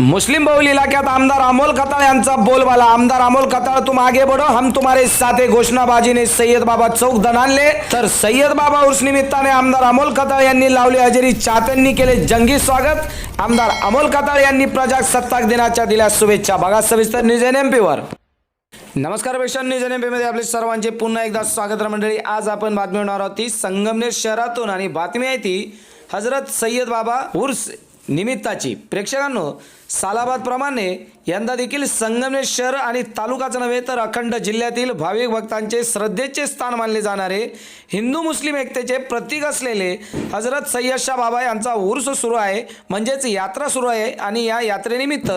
मुस्लिम बहुल इलाक्यात आमदार अमोल कताळ यांचा बोलबाला. आमदार अमोल कताळ तुम आगे बढ़ो. हम तुम्हारे साथे घोषणाबाजीने सय्यद बाबा चौक दणानले तर सय्यद बाबा उर्स निमित्ताने आमदार अमोल कताळ यांनी लावली हजेरी. चाहत्यांनी केले जंगी स्वागत. आमदार अमोल कताळ यांनी प्रजासत्ताक दिनाच्या दिल्या शुभेच्छा. बघा सविस्तर न्यूज एन एम पीवर नमस्कार पेशन न्यूज एन एममध्ये आपले सर्वांचे पुन्हा एकदा स्वागत मंडळी. आज आपण बातमी होणार आहोत ती संगमनेर शहरातून आणि बातमी आहे ती हजरत सय्यद बाबा उर्स निमित्ताची. प्रेक्षकांनो सालाबादप्रमाणे यंदा देखील संगमनेर शहर आणि तालुकाच नव्हे तर अखंड जिल्ह्यातील भाविक भक्तांचे श्रद्धेचे स्थान मानले जाणारे हिंदू मुस्लिम एकतेचे प्रतीक असलेले हजरत सय्यदशाह बाबा यांचा उर्स सुरू आहे म्हणजेच यात्रा सुरू आहे आणि या यात्रेनिमित्त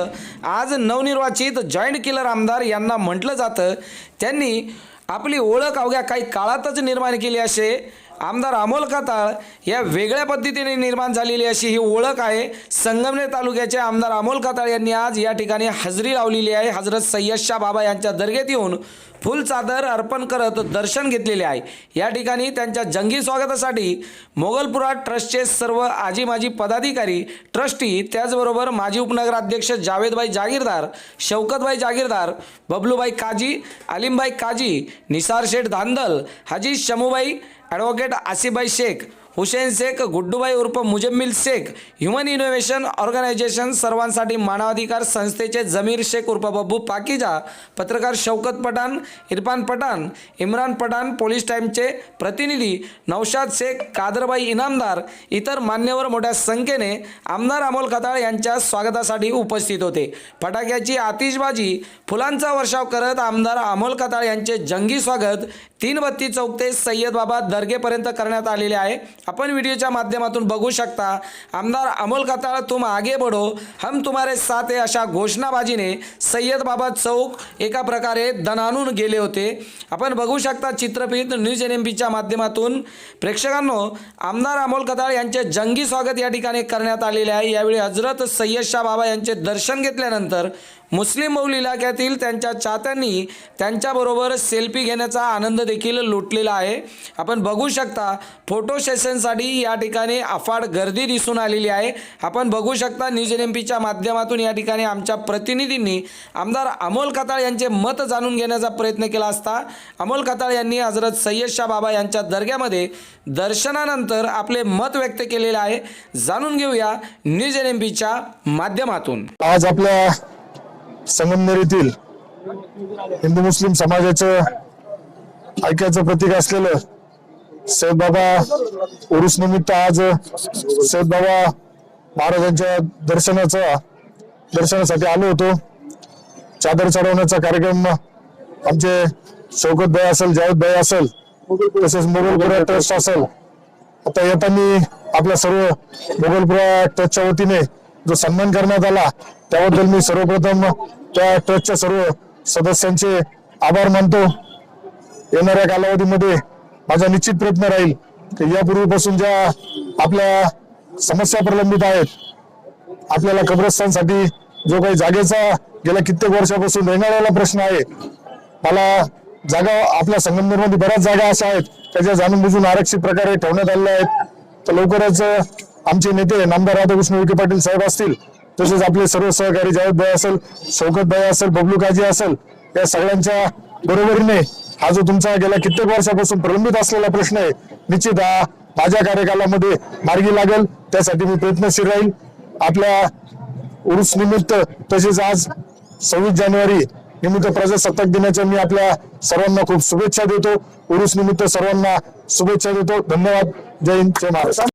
आज नवनिर्वाचित जॉईंट किलर आमदार यांना म्हटलं जातं. त्यांनी आपली ओळख अवघ्या काही काळातच निर्माण केली असे आमदार अमोल कताळ या वेगळ्या पद्धतीने निर्माण झालेली अशी ही ओळख आहे. संगमनेर तालुक्याचे आमदार अमोल कताळ यांनी आज या ठिकाणी हजेरी लावलेली आहे. हजरत सय्यद शाह बाबा यांच्या दर्गेत येऊन फुल चादर अर्पण करत दर्शन घेतलेले आहे. या ठिकाणी त्यांच्या जंगी स्वागतासाठी मोगलपुरा ट्रस्टचे सर्व आजी माजी पदाधिकारी ट्रस्टी त्याचबरोबर माजी उपनगराध्यक्ष जावेदभाई जागीरदार शौकतभाई जागीरदार बबलूभाई काजी अलीमभाई काजी निसार शेठ धांदल हाजी शमूबाई એડવોકેટ આસિફભાઈ શેખ. हुसेन शेख गुड्डूबाई उर्फ Muzammil Shaikh human innovation organization सर्वांसाठी मानवाधिकार संस्थेचे जमीर शेख उर्फ बब्बू पाकिजा पत्रकार शौकत पठाण इरफान पठाण इम्रान पठाण पोलीस टाईमचे प्रतिनिधी नौशाद शेख कादरबाई इनामदार इतर मान्यवर मोठ्या संख्येने आमदार अमोल खताळ यांच्या स्वागतासाठी उपस्थित होते. फटाक्याची आतिषबाजी फुलांचा वर्षाव करत आमदार अमोल खताळ यांचे जंगी स्वागत तीन बत्ती चौक ते सय्यद बाबा दर्गेपर्यंत करण्यात आलेले आहे. आपण व्हिडिओच्या माध्यमातून बघू शकता आमदार अमोल खताळ तुम आगे बढ़ो हम तुम्हारे साथ आहे अशा घोषणाबाजीने सय्यद बाबा चौक एका प्रकारे दणानून गेले होते. आपण बघू शकता चित्रपीत न्यूज एन एम पीच्या माध्यमातून. प्रेक्षकांनो आमदार अमोल कताळ यांचे जंगी स्वागत या ठिकाणी करण्यात आलेले आहे. यावेळी हजरत सय्यद शाह बाबा यांचे दर्शन घेतल्यानंतर मुस्लिम बहुल इलाक्यातील त्यांच्या चाहत्यांनी त्यांच्याबरोबर सेल्फी घेण्याचा आनंद देखील लुटलेला आहे. आपण बघू शकता फोटो सेशनसाठी या ठिकाणी अफाट गर्दी दिसून आलेली आहे. आपण बघू शकता न्यूज एन एम पीच्या माध्यमातून या ठिकाणी आमच्या प्रतिनिधींनी आमदार अमोल कताळ यांचे मत जाणून घेण्याचा प्रयत्न केला असता अमोल कताळ यांनी हजरत सय्यद शाह बाबा यांच्या दर्ग्यामध्ये दर्शनानंतर आपले मत व्यक्त केलेले आहे. जाणून घेऊया न्यूज एन एम पीच्या माध्यमातून. आज आपल्या संगमनेर हिंदू मुस्लिम समाजाचं ऐक्याचं प्रतीक असलेलं बाबा उरुस निमित्त आज सैद बाबा महाराजांच्या दर्शनाचा दर्शनासाठी आलो होतो. चादर चढवण्याचा कार्यक्रम आमचे शौकत भाई असेल जावेद भाई असेल तसेच मोगलपुरा ट्रस्ट असेल. आता येताना आपल्या सर्व मोगलपुरा ट्रस्टच्या वतीने जो सन्मान करण्यात आला त्याबद्दल मी सर्वप्रथम त्या ट्रस्टच्या सर्व सदस्यांचे आभार मानतो. येणाऱ्या कालावधीमध्ये माझा निश्चित प्रयत्न राहील की यापूर्वीपासून ज्या आपल्या समस्या प्रलंबित आहेत आपल्याला कब्रस्तानसाठी जो काही जागेचा गेल्या कित्येक वर्षापासून रेंगाळलेला प्रश्न आहे मला जागा आपल्या संगमनेरमध्ये बऱ्याच जागा अशा आहेत त्याच्या जाणून बुजून आरक्षित प्रकारे ठेवण्यात आलेल्या आहेत. तर लवकरच आमचे नेते नामदार राधाकृष्ण विखे पाटील साहेब असतील तसेच आपले सर्व सहकारी जावेद भाई असेल शौकत भाई असेल बबलू काजी असेल या सगळ्यांच्या बरोबरीने हा जो तुमचा गेल्या कित्येक वर्षापासून प्रलंबित असलेला प्रश्न आहे निश्चित हा माझ्या कार्यकालामध्ये मार्गी लागेल. त्यासाठी मी प्रयत्नशील राहील. आपल्या उरुस निमित्त तसेच आज सव्वीस जानेवारी निमित्त प्रजासत्ताक दिनाच्या मी आपल्या सर्वांना खूप शुभेच्छा देतो. उरुस निमित्त सर्वांना शुभेच्छा देतो. धन्यवाद. जय हिंद जय महाराष्ट्र.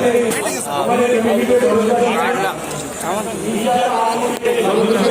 करीम भाई तुम आ जाओ ना सर